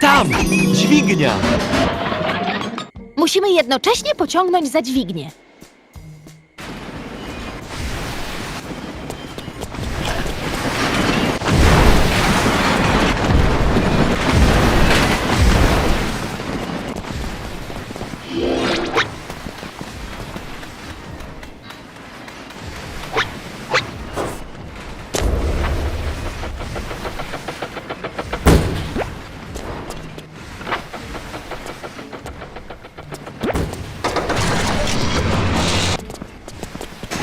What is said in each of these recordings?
Tam! Dźwignia! Musimy jednocześnie pociągnąć za dźwignię.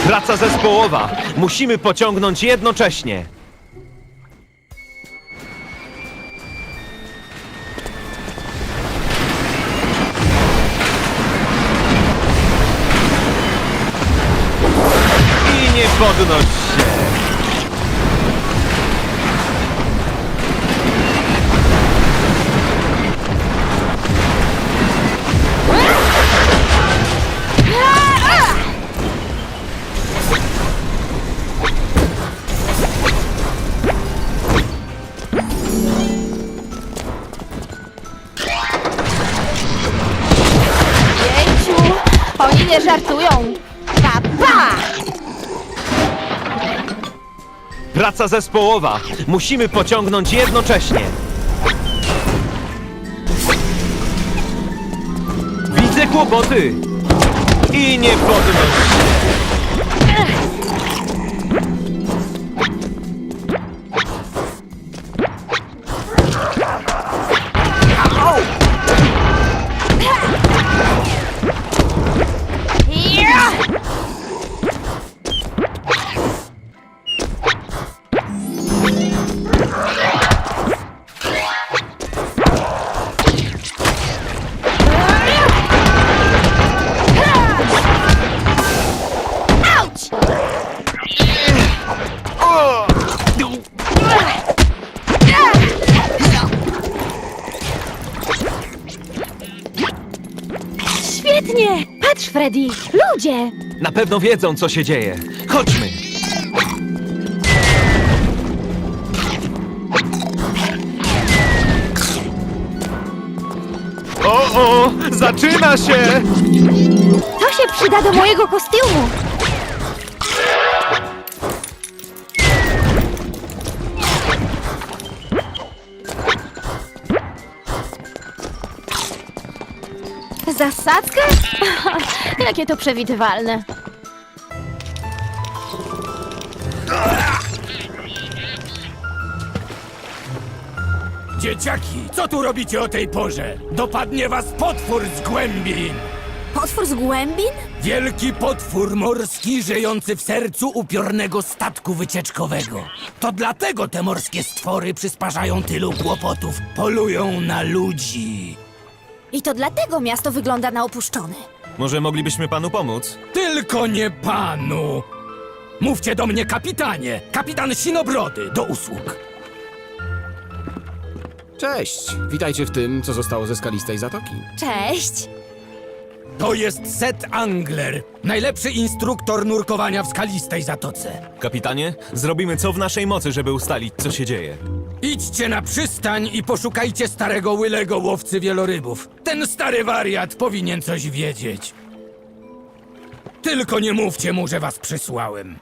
Praca zespołowa! Musimy pociągnąć jednocześnie! I nie podnoś się! Nie żartują. Pa, pa! Praca zespołowa! Musimy pociągnąć jednocześnie! Widzę kłopoty! I nie podnoś! Świetnie! Patrz, Freddy! Ludzie! Na pewno wiedzą, co się dzieje. Chodźmy! O, o! Zaczyna się! To się przyda do mojego kostiumu! Zasadzkę? Jakie to przewidywalne. Dzieciaki, co tu robicie o tej porze? Dopadnie was potwór z głębin! Potwór z głębin? Wielki potwór morski żyjący w sercu upiornego statku wycieczkowego. To dlatego te morskie stwory przysparzają tylu kłopotów. Polują na ludzi. I to dlatego miasto wygląda na opuszczone. Może moglibyśmy panu pomóc? Tylko nie panu! Mówcie do mnie kapitanie! Kapitan Sinobrody, do usług! Cześć! Witajcie w tym, co zostało ze skalistej zatoki. Cześć! To jest Set Angler, najlepszy instruktor nurkowania w skalistej zatoce. Kapitanie, zrobimy co w naszej mocy, żeby ustalić, co się dzieje. Idźcie na przystań i poszukajcie starego łylego łowcy wielorybów. Ten stary wariat powinien coś wiedzieć. Tylko nie mówcie mu, że was przysłałem.